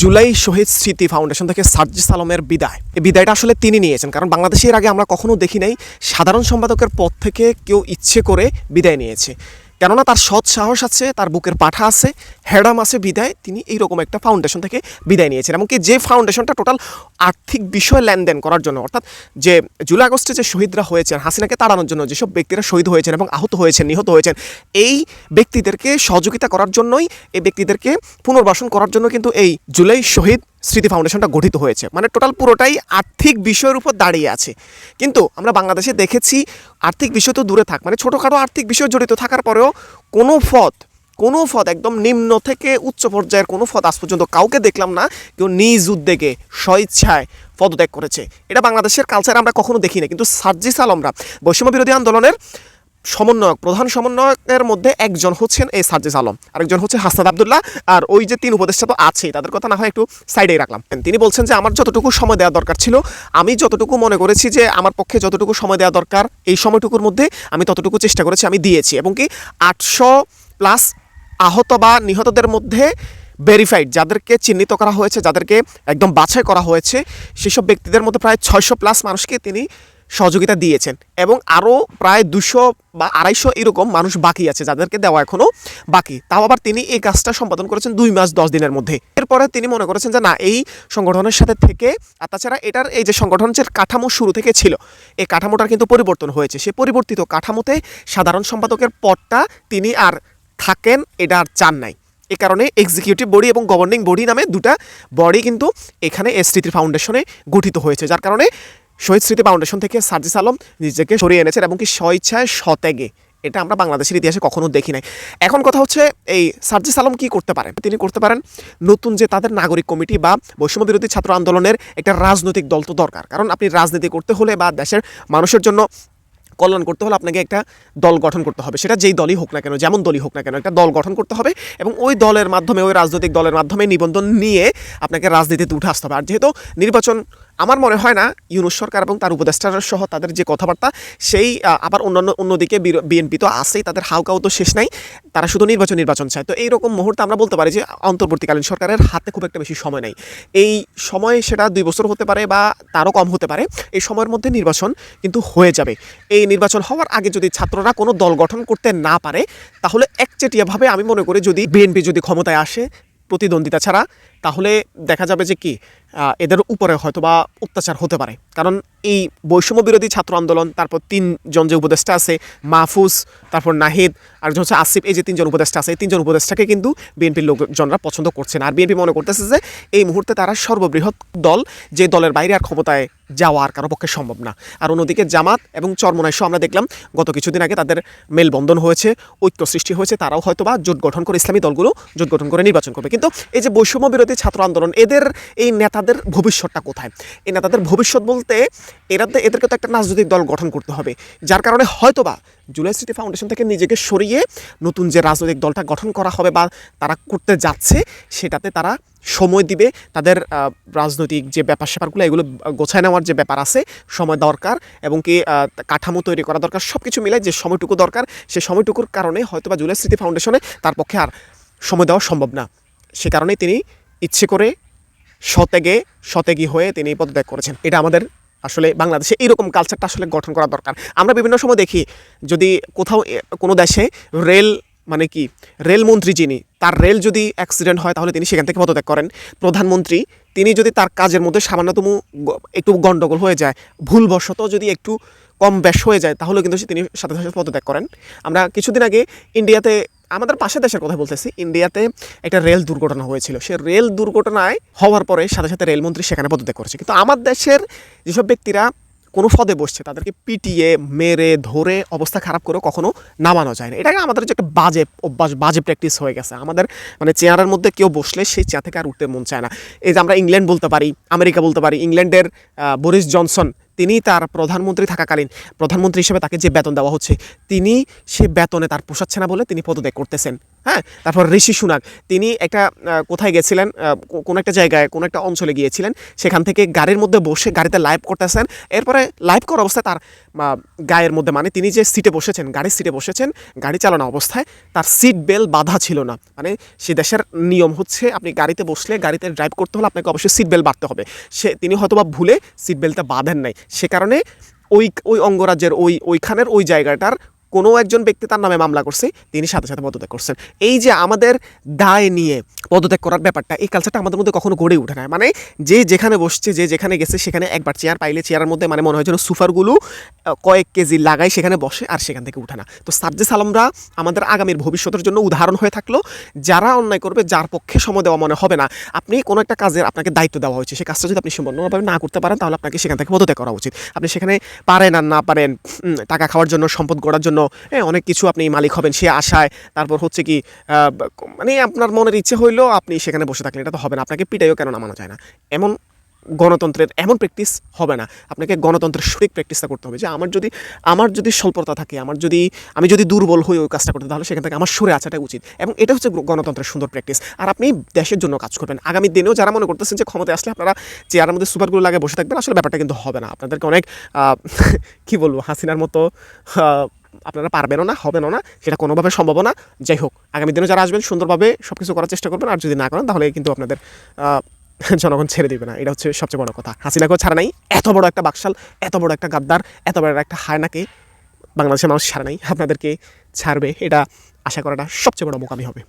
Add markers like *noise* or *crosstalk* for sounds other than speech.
জুলাই শহীদ স্মৃতি ফাউন্ডেশন থেকে সার্জিস আলমের বিদায়। এই বিদায়টা আসলে তিনি নিয়েছেন, কারণ বাংলাদেশের আগে আমরা কখনো দেখি নাই সাধারণ সম্পাদকের পদ থেকে কেউ ইচ্ছে করে বিদায় নিয়েছে। কেননা তার সৎ সাহস আছে, তার বুকের পাঠা আছে হ্যাডাম আছে বিদায়, তিনি এইরকম একটা ফাউন্ডেশন থেকে বিদায় নিয়েছেন। এমনকি যে ফাউন্ডেশনটা টোটাল আর্থিক বিষয় লেনদেন করার জন্য, অর্থাৎ যে জুলাই আগস্টে যে শহীদরা হয়েছেন, হাসিনাকে তাড়ানোর জন্য যেসব ব্যক্তিরা শহীদ হয়েছেন এবং আহত হয়েছেন, নিহত হয়েছেন, এই ব্যক্তিদেরকে সহযোগিতা করার জন্যই, এই ব্যক্তিদেরকে পুনর্বাসন করার জন্য কিন্তু এই জুলাই শহীদ স্মৃতি ফাউন্ডেশনটা গঠিত হয়েছে। মানে টোটাল পুরোটাই আর্থিক বিষয়ের উপর দাঁড়িয়ে আছে। কিন্তু আমরা বাংলাদেশে দেখেছি আর্থিক বিষয় তো দূরে থাক মানে ছোটোখাটো আর্থিক বিষয় জড়িত থাকার পরেও কোনো পদ কোনো পদ একদম নিম্ন থেকে উচ্চ পর্যায়ের কোনো পদ আজ পর্যন্ত কাউকে দেখলাম না, কেউ নিজ উদ্যোগে স্বইচ্ছায় পদত্যাগ করেছে। এটা বাংলাদেশের কালচার আমরা কখনো দেখি না কিন্তু সার্জিস আলমরা বৈষম্য বিরোধী আন্দোলনের সমন্বয়ক, প্রধান সমন্বয়কের মধ্যে একজন হচ্ছেন এই সার্জিস আলম, আরেকজন হচ্ছে হাসনাদ আবদুল্লাহ, আর ওই যে তিন উপদেষ্টা তো আছেই, তাদের কথা না হয় একটু সাইডেই রাখলাম। তিনি বলছেন যে, আমার যতটুকু সময় দেওয়া দরকার ছিল, আমি যতটুকু মনে করেছি যে, আমার পক্ষে যতটুকু সময় দেওয়া দরকার, এই সময়টুকুর মধ্যে আমি ততটুকু চেষ্টা করেছি, আমি দিয়েছি। এবং কি আটশো প্লাস আহত বা নিহতদের মধ্যে ভেরিফাইড যাদেরকে চিহ্নিত করা হয়েছে, যাদেরকে একদম বাছাই করা হয়েছে, সেসব ব্যক্তিদের মধ্যে প্রায় ছয়শো প্লাস মানুষকে তিনি সহযোগিতা দিয়েছেন এবং আরও প্রায় দুশো বা আড়াইশো এরকম মানুষ বাকি আছে যাদেরকে দেওয়া এখনও বাকি। তাও আবার তিনি এই কাজটা সম্পাদন করেছেন দুই মাস, দশ দিনের মধ্যে। এরপরে তিনি মনে করেছেন যে, না, এই সংগঠনের সাথে থেকে আর তাছাড়া এটার এই যে সংগঠন কাঠামো শুরু থেকে ছিল, এই কাঠামোটার কিন্তু পরিবর্তন হয়েছে। সে পরিবর্তিত কাঠামোতে সাধারণ সম্পাদকের পদটা তিনি আর থাকেন, এটা আর চান নাই। এ কারণে এক্সিকিউটিভ বডি এবং গভর্নিং বডি নামে দুটা বডি কিন্তু এখানে এস ফাউন্ডেশনে গঠিত হয়েছে। যার কারণে শহীদ স্মৃতি ফাউন্ডেশন থেকে সার্জিস আলম নিজেকে সরিয়ে এনেছেন এবং কি স্বইচ্ছায় সত্যাগে। এটা আমরা বাংলাদেশের ইতিহাসে কখনো দেখি নাই। এখন কথা হচ্ছে এই সার্জিস আলম কি করতে পারেন? তিনি করতে পারেন নতুন যে তাদের নাগরিক কমিটি বা বৈষম্য বিরোধী ছাত্র আন্দোলনের একটা রাজনৈতিক দল তো দরকার। কারণ আপনি রাজনীতি করতে হলে বা দেশের মানুষের জন্য কল্যাণ করতে হলে আপনাকে একটা দল গঠন করতে হবে। সেটা যেই দলই হোক না কেন, যেমন দলই হোক না কেন, একটা দল গঠন করতে হবে এবং ওই দলের মাধ্যমে, ওই রাজনৈতিক দলের মাধ্যমে নিবন্ধন নিয়ে আপনাকে রাজনীতিতে উঠে আসতে হবে। আর যেহেতু নির্বাচন আমার মনে হয় না ইউনুস সরকার এবং তার উপদেষ্টার সহ তাদের যে কথাবার্তা, সেই আবার অন্যান্য, অন্যদিকে বিএনপি তো আছেই, তাদের হাউকাও তো শেষ নাই, তারা শুধু নির্বাচন নির্বাচন চায়। তো এইরকম মুহূর্তে আমরা বলতে পারি যে, অন্তর্বর্তীকালীন সরকারের হাতে খুব একটা বেশি সময় নেই। এই সময় সেটা দুই বছর হতে পারে বা তারও কম হতে পারে, এই সময়ের মধ্যে নির্বাচন কিন্তু হয়ে যাবে। এই নির্বাচন হওয়ার আগে যদি ছাত্ররা কোনো দল গঠন করতে না পারে, তাহলে একচেটিয়াভাবে আমি মনে করি যদি বিএনপি যদি ক্ষমতায় আসে, প্রতিদ্বন্দ্বিতা ছাড়া তাহলে দেখা যাবে যে কি এদের উপরে হয়তো বা অত্যাচার হতে পারে। কারণ এই বৈষম্য বিরোধী ছাত্র আন্দোলন, তারপর তিনজন যে উপদেষ্টা আছে, মাহফুজ, তারপর নাহিদ, আর হচ্ছে আসিফ, এই যে তিনজন উপদেষ্টা আছে, এই তিনজন উপদেষ্টাকে কিন্তু বিএনপির লোকজনরা পছন্দ করছে না। আর বিএনপি মনে করতেছে যে এই মুহূর্তে তারা সর্ববৃহৎ দল, যে দলের বাইরে আর ক্ষমতায় যাওয়া আর কারও পক্ষে সম্ভব না। আর অন্যদিকে জামাত এবং চরমনায় সহ আমরা দেখলাম, গত কিছুদিন আগে তাদের মেলবন্ধন হয়েছে, ঐক্য সৃষ্টি হয়েছে, তারাও হয়তো বা জোট গঠন করে ইসলামী দলগুলো জোট গঠন করে নির্বাচন করবে। কিন্তু এই যে বৈষম্য বিরোধী ছাত্র আন্দোলন, এদের এই নেতাদের ভবিষ্যৎটা কোথায়? এই নেতাদের ভবিষ্যৎ বলতে এরা এদেরকে তো একটা রাজনৈতিক দল গঠন করতে হবে। যার কারণে হয়তোবা জুলাই স্মৃতি ফাউন্ডেশন থেকে নিজেকে সরিয়ে নতুন যে রাজনৈতিক দলটা গঠন করা হবে বা তারা করতে যাচ্ছে, সেটাতে তারা সময় দিবে। তাদের রাজনৈতিক যে ব্যাপার স্যাপারগুলো, এগুলো গোছায় নেওয়ার যে ব্যাপার আছে, সময় দরকার এবং কি কাঠামো তৈরি করা দরকার সব কিছু মিলে যে সময়টুকু দরকার, সে সময়টুকুর কারণে হয়তো বা জুলাই স্মৃতি ফাউন্ডেশনে তার পক্ষে আর সময় দেওয়া সম্ভব না। সে কারণে তিনি ইচ্ছে করে সতেগে, সতেগী হয়ে তিনি পদত্যাগ করেছেন। এটা আমাদের আসলে বাংলাদেশে এইরকম কালচারটা আসলে গঠন করা দরকার। আমরা বিভিন্ন সময় দেখি, যদি কোথাও কোনো দেশে রেল মানে কি রেলমন্ত্রী যিনি, তার রেল যদি অ্যাক্সিডেন্ট হয় তাহলে তিনি সেখান থেকে পদত্যাগ করেন। প্রধানমন্ত্রী, তিনি যদি তার কাজের মধ্যে সামান্যতম একটু গণ্ডগোল হয়ে যায়, ভুলবশত যদি একটু কম ব্যাস হয়ে যায় তাহলে কিন্তু তিনি সাথে সাথে পদত্যাগ করেন। আমরা কিছুদিন আগে ইন্ডিয়াতে আমাদের পাশের দেশের কথা বলতেছি, ইন্ডিয়াতে একটা রেল দুর্ঘটনা হয়েছিল। সে রেল দুর্ঘটনায় হওয়ার পরে সাথে সাথে রেলমন্ত্রী সেখানে পদত্যাগ করেছে। কিন্তু আমার দেশের যেসব ব্যক্তিরা কোনো পদে বসছে, তাদেরকে পিটিয়ে, মেরে, ধরে অবস্থা খারাপ করে কখনো নামানো যায় না। এটাকে আমাদের যে একটা বাজে অভ্যাস, বাজে প্র্যাকটিস হয়ে গেছে। আমাদের মানে চেয়ারের মধ্যে কেউ বসলে সেই চেয়ার থেকে আর উঠতে মন চায় না। এই যে আমরা ইংল্যান্ড বলতে পারি, আমেরিকা বলতে পারি, ইংল্যান্ডের বরিস জনসন তিনি তার প্রধানমন্ত্রী থাকাকালীন, প্রধানমন্ত্রী হিসেবে তাকে যে বেতন দেওয়া হচ্ছে, তিনি সে বেতনে তার পোষাচ্ছে না বলে তিনি পদত্যাগ করতেছেন। হ্যাঁ? তারপর ঋষি সুনাক তিনি একটা কোথায় গেছিলেন কোনো একটা জায়গায়, কোনো একটা অঞ্চলে গিয়েছিলেন, সেখান থেকে গাড়ির মধ্যে বসে গাড়িতে লাইভ করতেছেন, এরপরে লাইভ করা অবস্থায় তার গায়ের মধ্যে মানে তিনি যে সিটে বসেছেন, গাড়ির সিটে বসেছেন, গাড়ি চালানো অবস্থায় তার সিট বেল্ট বাঁধা ছিল না। মানে সে দেশের নিয়ম হচ্ছে, আপনি গাড়িতে বসলে গাড়িতে ড্রাইভ করতে হলে আপনাকে অবশ্যই সিট বেল বাঁধতে হবে। সে, তিনি হয়তোবা ভুলে সিট বেল্টটা বাঁধেন নাই। সে কারণে ওই ওই অঙ্গরাজ্যের ওই ওইখানের ওই জায়গাটার কোনো একজন ব্যক্তি তার নামে মামলা করছে, তিনি সাথে সাথে পদত্যাগ করছেন। এই যে আমাদের দায় নিয়ে পদত্যাগ করার ব্যাপারটা, এই কালচারটা আমাদের মধ্যে কখনো গড়ে ওঠে না। মানে যে যেখানে বসছে, যে যেখানে গেছে, সেখানে একবার চেয়ার পাইলে চেয়ারের মধ্যে মানে মনে হয় যেন সুফারগুলো কয়েক কেজি লাগাই সেখানে বসে আর সেখান থেকে উঠে না। তো সার্জে সালামরা আমাদের আগামীর ভবিষ্যতের জন্য উদাহরণ হয়ে থাকল। যারা অন্যায় করবে, যার পক্ষে সময় দেওয়া মনে হবে না। আপনি কোনো একটা কাজের আপনাকে দায়িত্ব দেওয়া হয়েছে সেই কাজটা যদি আপনি সম্পূর্ণভাবে না করতে পারেন, তাহলে আপনাকে সেখান থেকে পদত্যাগ করা উচিত। আপনি সেখানে পারেন আর না পারেন টাকা খাওয়ার জন্য, সম্পদ গড়ার জন্য হ্যাঁ, অনেক কিছু আপনি মালিক হবেন সে আশায়। তারপর হচ্ছে কি মানে আপনার মনের ইচ্ছে হইলেও আপনি সেখানে বসে থাকলেন এটা তো হবে না। আপনাকে পিটাইও কেন নামানো যায় না? এমন গণতন্ত্রের এমন প্র্যাকটিস হবে না। আপনাকে গণতন্ত্রের সঠিক প্র্যাকটিসটা করতে হবে যে আমার যদি আমার যদি স্বল্পতা থাকে আমার যদি আমি যদি দুর্বল হই ওই কাজটা করতে তাহলে সেখান থেকে আমার সরে আসাটা উচিত। এবং এটা হচ্ছে গণতন্ত্রের সুন্দর প্র্যাকটিস আর আপনি দেশের জন্য কাজ করবেন। আগামী দিনেও যারা মনে করতেছেন যে ক্ষমতায় আসলে আপনারা চেয়ারের মধ্যে সুপারগুলো লাগে বসে থাকবেন আসলে ব্যাপারটা কিন্তু হবে না। আপনাদেরকে অনেক *laughs* কি বলব হাসিনার মতো আপনারা পারবেনও না, হবেনও না, সেটা কোনোভাবে সম্ভব না। যাই হোক, আগামী দিনে যারা আসবেন সুন্দরভাবে সব কিছু করার চেষ্টা করবেন, আর যদি না করেন তাহলে কিন্তু আপনাদের *laughs* জনগণ ছেড়ে দেবে না। এটা হচ্ছে সবচেয়ে বড় কথা। হাসিনাকেও ছাড়া নাই, এত বড় একটা বাকশাল, এত বড় একটা গাদ্দার, এত বড় একটা হায়নাকে বাংলাদেশের মানুষ ছাড়া নাই, আপনাদেরকে ছাড়বে। এটা আশা করাটা সবচেয়ে বড় মোকামি হবে।